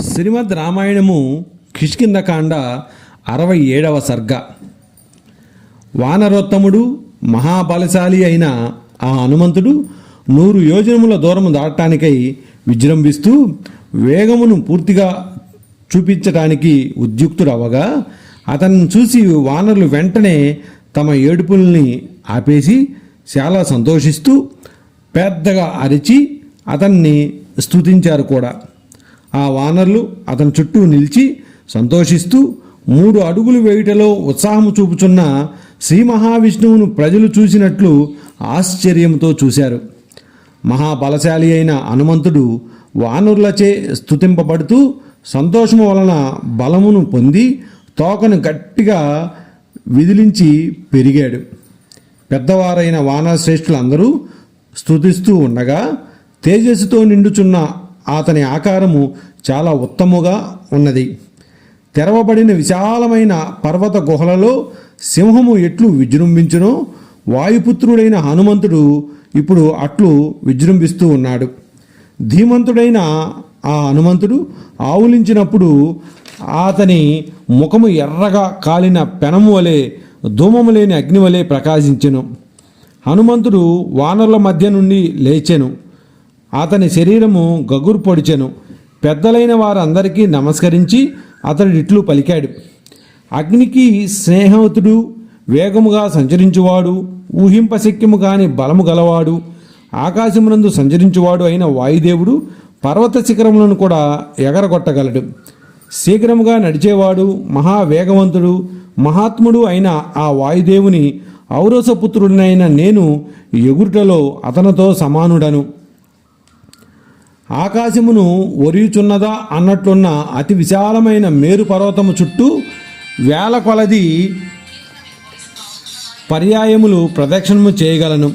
శ్రీమద్ రామాయణము కిష్కిందకాండ అరవై ఏడవ సర్గ. వానరోత్తముడు మహాబలశాలి అయిన ఆ హనుమంతుడు నూరు యోజనముల దూరము దాటటానికై విజృంభిస్తూ వేగమును పూర్తిగా చూపించటానికి ఉద్యుక్తుడవగా అతన్ని చూసి వానరులు వెంటనే తమ ఏడుపుల్ని ఆపేసి చాలా సంతోషిస్తూ పెద్దగా అరిచి అతన్ని స్తుతించారు కూడా. ఆ వానరులు అతని చుట్టూ నిలిచి సంతోషిస్తూ మూడు అడుగులు వేయుటలో ఉత్సాహము చూపుచున్న శ్రీ మహావిష్ణువును ప్రజలు చూసినట్లు ఆశ్చర్యంతో చూశారు. మహాబలశాలి అయిన హనుమంతుడు వానరులచే స్థుతింపబడుతూ సంతోషము వలన బలమును పొంది తోకను గట్టిగా విదిలించి పెరిగాడు. పెద్దవారైన వానర శ్రేష్ఠులందరూ స్థుతిస్తూ ఉండగా తేజస్సుతో నిండుచున్న అతని ఆకారము చాలా ఉత్తముగా ఉన్నది. తెరవబడిన విశాలమైన పర్వత గుహలలో సింహము ఎట్లు విజృంభించునో వాయుపుత్రుడైన హనుమంతుడు ఇప్పుడు అట్లు విజృంభిస్తూ ఉన్నాడు. ధీమంతుడైన ఆ హనుమంతుడు ఆవులించినప్పుడు అతని ముఖము ఎర్రగా కాలిన పెనము వలె ధూమము లేని అగ్ని వలె ప్రకాశించెను. హనుమంతుడు వానరుల మధ్య నుండి లేచెను. అతని శరీరము గగురు పొడిచెను. పెద్దలైన వారందరికీ నమస్కరించి అతడు ఇట్లు పలికాడు. అగ్నికి స్నేహవతుడు వేగముగా సంచరించువాడు ఊహింపశక్యము కాని బలము గలవాడు ఆకాశమునందు సంచరించువాడు అయిన వాయుదేవుడు పర్వత శిఖరములను కూడా ఎగరగొట్టగలడు. శీఘ్రముగా నడిచేవాడు మహావేగవంతుడు మహాత్ముడు అయిన ఆ వాయుదేవుని ఔరసపుత్రుడినైన నేను ఎగురుటలో అతనితో సమానుడను. ఆకాశమును ఒరియుచున్నదా అన్నట్లున్న అతి విశాలమైన మేరు పర్వతము చుట్టూ వేల కొలది పర్యాయములు ప్రదక్షిణము చేయగలను.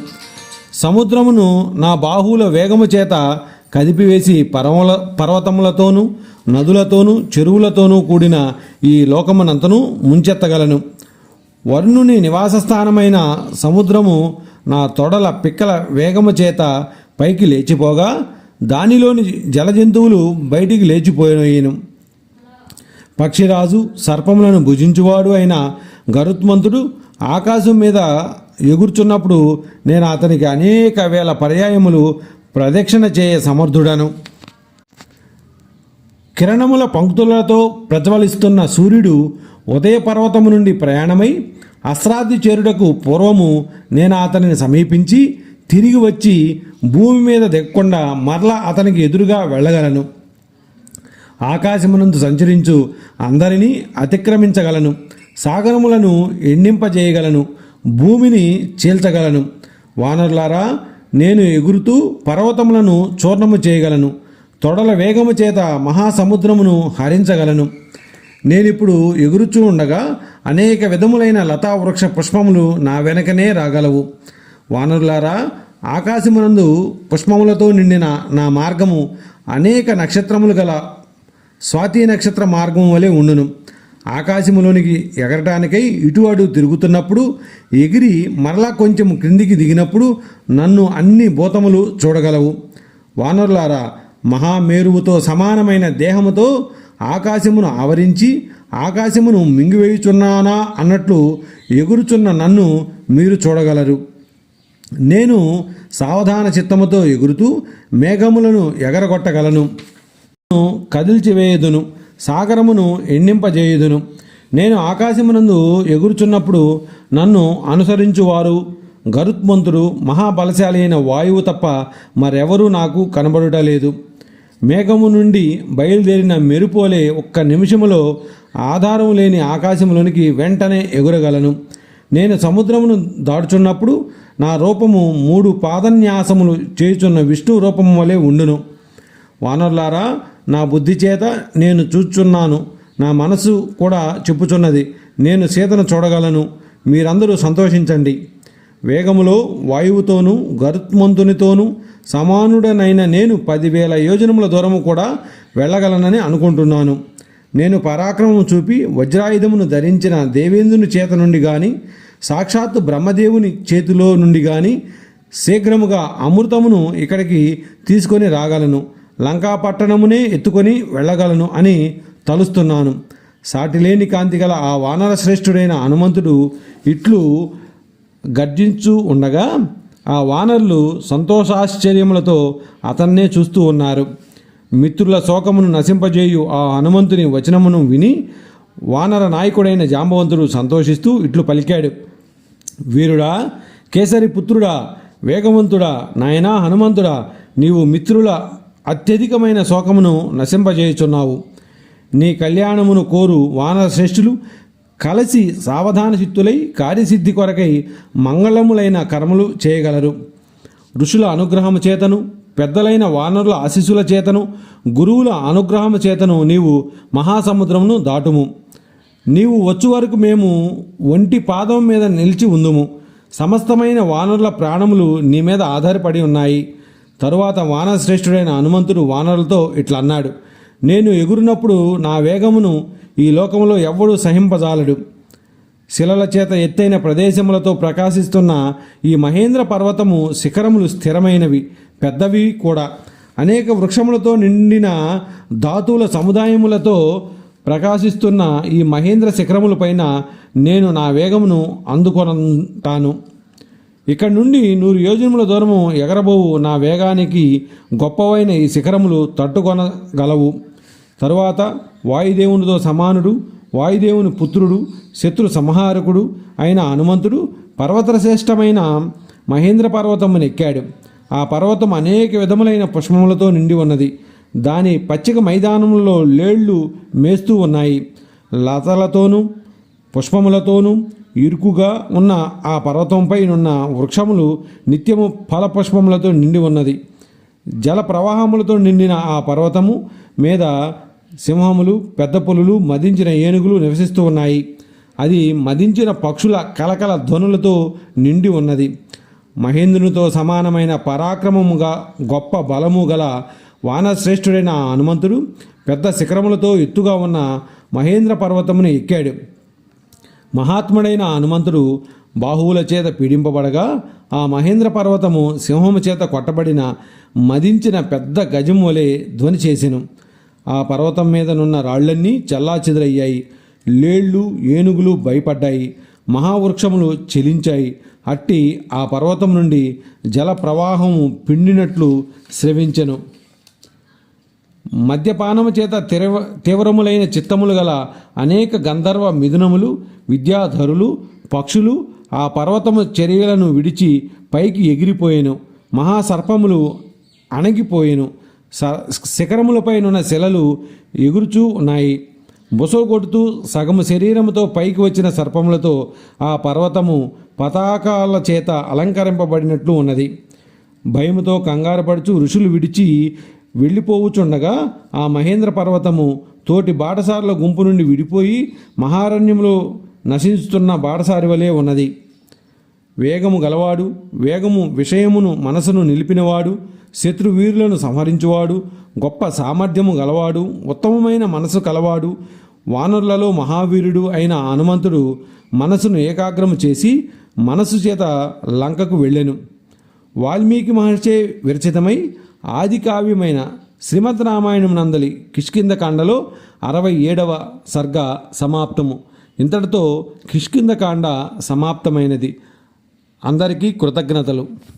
సముద్రమును నా బాహువుల వేగము చేత కదిపివేసి పర్వల పర్వతములతోనూ నదులతోనూ చెరువులతోనూ కూడిన ఈ లోకమునంతను ముంచెత్తగలను. వరుణుని నివాస స్థానమైన సముద్రము నా తొడల పిక్కల వేగము చేత పైకి లేచిపోగా దానిలోని జలజంతువులు బయటికి లేచిపోయినను పక్షిరాజు సర్పములను భుజించువాడు అయిన గరుత్మంతుడు ఆకాశం మీద ఎగురుచున్నప్పుడు నేను అతనికి అనేక వేల పర్యాయములు ప్రదక్షిణ చేయ సమర్థుడను. కిరణముల పంక్తులతో ప్రజ్వలిస్తున్న సూర్యుడు ఉదయ పర్వతము నుండి ప్రయాణమై అశ్రాద్ధి చేరుటకు పూర్వము నేను అతనిని సమీపించి తిరిగి వచ్చి భూమి మీద దిక్కకుండా మరలా అతనికి ఎదురుగా వెళ్ళగలను. ఆకాశమునందు సంచరించు అందరినీ అతిక్రమించగలను. సాగరములను ఎండింపజేయగలను. భూమిని చీల్చగలను. వానరులారా నేను ఎగురుతూ పర్వతములను చూర్ణము చేయగలను. తొడల వేగము చేత మహాసముద్రమును హరించగలను. నేనిప్పుడు ఎగురుచూ ఉండగా అనేక విధములైన లతా వృక్ష పుష్పములు నా వెనకనే రాగలవు. వానరులారా ఆకాశమునందు పుష్పములతో నిండిన నా మార్గము అనేక నక్షత్రములు గల స్వాతి నక్షత్ర మార్గం వలె ఉండును. ఆకాశములోనికి ఎగరటానికై ఇటు అటు తిరుగుతున్నప్పుడు ఎగిరి మరలా కొంచెం క్రిందికి దిగినప్పుడు నన్ను అన్ని భూతములు చూడగలవు. వానరులారా మహామేరువుతో సమానమైన దేహముతో ఆకాశమును ఆవరించి ఆకాశమును మింగివేయుచున్నానా అన్నట్లు ఎగురుచున్న నన్ను మీరు చూడగలరు. నేను సావధాన చిత్తముతో ఎగురుతూ మేఘములను ఎగరగొట్టగలను. కదిల్చివేయుదును. సాగరమును ఎండింపజేయుదును నేను ఆకాశమునందు ఎగురుచున్నప్పుడు నన్ను అనుసరించువారు. గరుత్మంతుడు మహాబలశాలి అయిన వాయువు తప్ప మరెవరూ నాకు కనబడుటలేదు. మేఘము నుండి బయలుదేరిన మెరుపోలే ఒక్క నిమిషములో ఆధారం లేని ఆకాశంలోనికి వెంటనే ఎగురగలను. నేను సముద్రమును దాటుచున్నప్పుడు నా రూపము మూడు పాదన్యాసములు చేయుచున్న విష్ణు రూపము వలె ఉండును. వానరులారా నా బుద్ధి చేత నేను చూచున్నాను నా మనసు కూడా చెప్పుచున్నది. నేను సీతను చూడగలను. మీరందరూ సంతోషించండి. వేగములో వాయువుతోనూ గరుత్మంతునితోనూ సమానుడనైన నేను పదివేల యోజనముల దూరము కూడా వెళ్ళగలనని అనుకుంటున్నాను. నేను పరాక్రమం చూపి వజ్రాయుధమును ధరించిన దేవేంద్రుని చేత నుండి కానీ సాక్షాత్తు బ్రహ్మదేవుని చేతిలో నుండి కానీ శీఘ్రముగా అమృతమును ఇక్కడికి తీసుకొని రాగలను లంకా పట్టణమునే ఎత్తుకొని వెళ్ళగలను అని తలుస్తున్నాను. సాటిలేని కాంతి గల ఆ వానర శ్రేష్ఠుడైన హనుమంతుడు ఇట్లు గర్జించు ఉండగా ఆ వానరులు సంతోషాశ్చర్యములతో అతన్నే చూస్తూ ఉన్నారు. మిత్రుల శోకమును నశింపజేయు ఆ హనుమంతుని వచనమును విని వానర నాయకుడైన జాంబవంతుడు సంతోషిస్తూ ఇట్లు పలికాడు. వీరుడా కేసరి పుత్రుడా వేగవంతుడా నాయనా హనుమంతుడా నీవు మిత్రుల అత్యధికమైన శోకమును నశింపజేయుచున్నావు. నీ కళ్యాణమును కోరు వానర శ్రేష్ఠులు కలిసి సావధాన చిత్తులై కార్యసిద్ధి కొరకై మంగళములైన కర్మలు చేయగలరు. ఋషుల అనుగ్రహము చేతను పెద్దలైన వానరుల ఆశీస్సుల చేతను గురువుల అనుగ్రహము చేతను నీవు మహాసముద్రమును దాటుము. నీవు వచ్చు వరకు మేము ఒంటి పాదం మీద నిలిచి ఉందుము. సమస్తమైన వానరుల ప్రాణములు నీ మీద ఆధారపడి ఉన్నాయి. తరువాత వానశ్రేష్ఠుడైన హనుమంతుడు వానరులతో ఇట్లా అన్నాడు. నేను ఎగురినప్పుడు నా వేగమును ఈ లోకములో ఎవ్వడూ సహింపజాలడు. శిలల చేత ఎత్తైన ప్రదేశములతో ప్రకాశిస్తున్న ఈ మహేంద్ర పర్వతము శిఖరములు స్థిరమైనవి పెద్దవి కూడా. అనేక వృక్షములతో నిండిన ధాతువుల సముదాయములతో ప్రకాశిస్తున్న ఈ మహేంద్ర శిఖరములపైన నేను నా వేగమును అందుకొనంటాను. ఇక్కడ నుండి నూరు యోజనముల దూరము ఎగరబోవు నా వేగానికి గొప్పవైన ఈ శిఖరములు తట్టుకొనగలవు. తరువాత వాయుదేవునితో సమానుడు వాయుదేవుని పుత్రుడు శత్రు సంహారకుడు అయిన హనుమంతుడు పర్వతశ్రేష్టమైన మహేంద్ర పర్వతమును ఎక్కాడు ఆ పర్వతం అనేక విధములైన పుష్పములతో నిండి ఉన్నది. దాని పచ్చిక మైదానంలో లేళ్ళు మేస్తూ ఉన్నాయి. లతలతోనూ పుష్పములతోనూ ఇరుకుగా ఉన్న ఆ పర్వతంపై ఉన్న వృక్షములు నిత్యము ఫలపుష్పములతో నిండి ఉన్నది. జల ప్రవాహములతో నిండిన ఆ పర్వతము మీద సింహములు పెద్ద పులులు మదించిన ఏనుగులు నివసిస్తూ ఉన్నాయి. అది మదించిన పక్షుల కలకల ధ్వనులతో నిండి ఉన్నది. మహేంద్రునితో సమానమైన పరాక్రమముగా గొప్ప బలము గల వానశ్రేష్ఠుడైన హనుమంతుడు పెద్ద శిఖరములతో ఎత్తుగా ఉన్న మహేంద్ర పర్వతమును ఎక్కాడు. మహాత్ముడైన హనుమంతుడు బాహువుల చేత పీడింపబడగా ఆ మహేంద్ర పర్వతము సింహము చేత కొట్టబడిన మదించిన పెద్ద గజం వలె ధ్వని చేసెను. ఆ పర్వతం మీదనున్న రాళ్ళన్నీ చెల్లాచెదురయ్యాయి. లేళ్ళు ఏనుగులు భయపడ్డాయి. మహావృక్షములు చెలించాయి. అట్టి ఆ పర్వతం నుండి జల ప్రవాహము పిండినట్లు స్రవించెను. మద్యపానము చేత తీవ్ర తీవ్రములైన చిత్తములు గల అనేక గంధర్వ మిథునములు విద్యాధరులు పక్షులు ఆ పర్వతము చర్యలను విడిచి పైకి ఎగిరిపోయెను. మహాసర్పములు అణగిపోయెను. స శిఖరములపైనున్న శిలలు ఎగురుచూ ఉన్నాయి. బుసో కొడుతూ సగము శరీరముతో పైకి వచ్చిన సర్పములతో ఆ పర్వతము పతాకాల చేత అలంకరింపబడినట్లు ఉన్నది. భయముతో కంగారుపడుచు ఋషులు విడిచి వెళ్ళిపోవుచుండగా ఆ మహేంద్ర పర్వతము తోటి బాటసారుల గుంపు నుండి విడిపోయి మహారణ్యంలో నశించుతున్న బాటసారి వలె ఉన్నది. వేగము గలవాడు వేగము విషయమును మనసును నిలిపినవాడు శత్రువీరులను సంహరించువాడు గొప్ప సామర్థ్యము గలవాడు ఉత్తమమైన మనసు కలవాడు వానరులలో మహావీరుడు అయిన హనుమంతుడు మనసును ఏకాగ్రము చేసి మనసు చేత లంకకు వెళ్ళెను. వాల్మీకి మహర్షే విరచితమై ఆది కావ్యమైన శ్రీమద్ రామాయణం నందలి కిష్కిందకాండలో అరవై ఏడవ సర్గ సమాప్తము. ఇంతటితో కిష్కిందకాండ సమాప్తమైనది. అందరికీ కృతజ్ఞతలు.